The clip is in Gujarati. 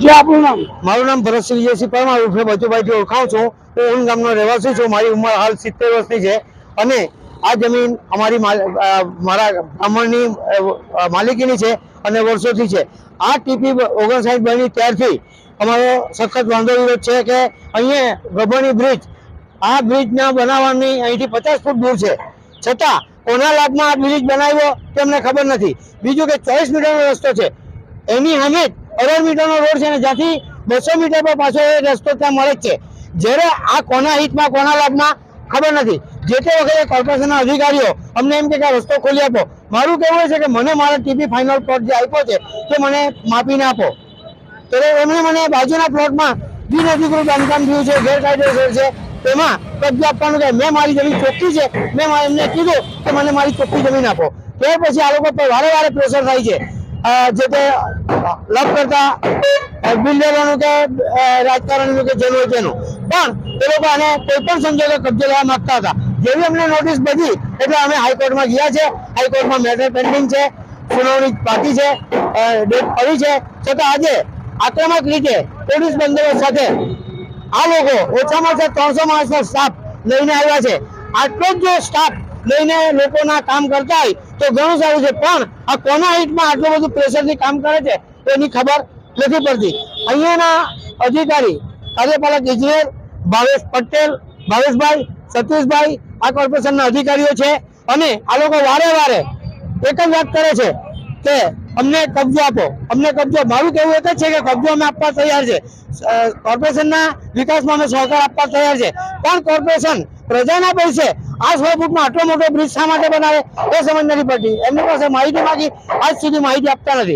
જે આપણું મારું નામ ભરતસિંહ વિજયસિંહ પરમાર ઉર્ફે બચુભાઈથી ઓળખાઉં છું. હું ઊન ગામનો રહેવાસી છું. મારી ઉંમર હાલ સિત્તેર વર્ષની છે. અને આ જમીન અમારી મારા બ્રાહ્મણની માલિકીની છે અને વર્ષોથી છે. આ ટીપી ઓગણસાઠ બની ત્યારથી અમારો સખત વાંધો વિરોધ છે કે અહીંયા ગભણી બ્રિજ, આ બ્રિજના બનાવવાની અહીંથી પચાસ ફૂટ દૂર છે. છતાં કોના લાભમાં આ બ્રિજ બનાવ્યો તેમને ખબર નથી. બીજું કે ચોવીસ મીટરનો રસ્તો છે. એની સામે જ અઢાર મીટરનો રોડ છે ને જ્યાંથી બસો મીટર પર પાછો એ રસ્તો ત્યાં મળે જ છે. જ્યારે આ કોના હિતમાં, કોના લાભમાં, ખબર નથી. જે તે વખતે કોર્પોરેશનના અધિકારીઓ અમને એમ કે રસ્તો ખોલી આપો. મારું કહેવું છે કે મને મારા ટીપી ફાઇનલ પ્લોટ જે આપ્યો છે, તે મને માપીને આપો. તો એમણે મને બાજુના પ્લોટમાં બિનઅધિકૃત બાંધકામ થયું છે ગેરકાયદેસર છે. તેમાં કબજો આપવાનું કે મેં મારી જમીન ચોખ્ખી છે, મેં એમને કીધું કે મને મારી ચોખ્ખી જમીન આપો. ત્યાર પછી આ લોકો પર વારે વારે પ્રેશર થાય છે. જે તે લપ કરતા બિલ્ડરોનું કે રાજકારણીનું કે જેનું તેનું. પણ એ લોકો આને કોઈ પણ સંજોગે કબજે લેવા માંગતા હતા. જેવી અમને નોટિસ બધી, એટલે અમે હાઈકોર્ટમાં ગયા છે. હાઈકોર્ટમાં મેટર પેન્ડિંગ છે, સુનાવણી બાકી છે ડેટ પડી છે. છતાં આજે આક્રમક રીતે પોલીસ બંદોબસ્ત સાથે આ લોકો ઓછામાં ઓછા ત્રણસો માણસનો સ્ટાફ લઈને આવ્યા છે. આટલો જ જો સ્ટાફ લઈને લોકોના કામ કરતા હોય તો ઘણું સારું છે. પણ આ કોના હિટમાં આટલું બધું પ્રેશરથી કામ કરે છે, એની ખબર નથી પડતી. અહીંયાના અધિકારી, કાર્યપાલક ઇજનેર ભાવેશ પટેલ, ભાવેશભાઈ, સતીશભાઈ, આ કોર્પોરેશનના અધિકારીઓ છે. અને આ લોકો વારે વારે એક જ વાત કરે છે કે અમને કબજો આપો. અમને કબજો, મારું કહેવું એક જ છે કે કબજો અમે આપવા તૈયાર છે. કોર્પોરેશનના વિકાસમાં અમે સહકાર આપવા તૈયાર છે. પણ કોર્પોરેશન પ્રજાના પૈસે આ સો ફૂટમાં આટલો મોટો બ્રિજ શા માટે બનાવે એ સમજ નથી પડતી. એમની પાસે માહિતી માંગી આજ સુધી માહિતી આપતા નથી.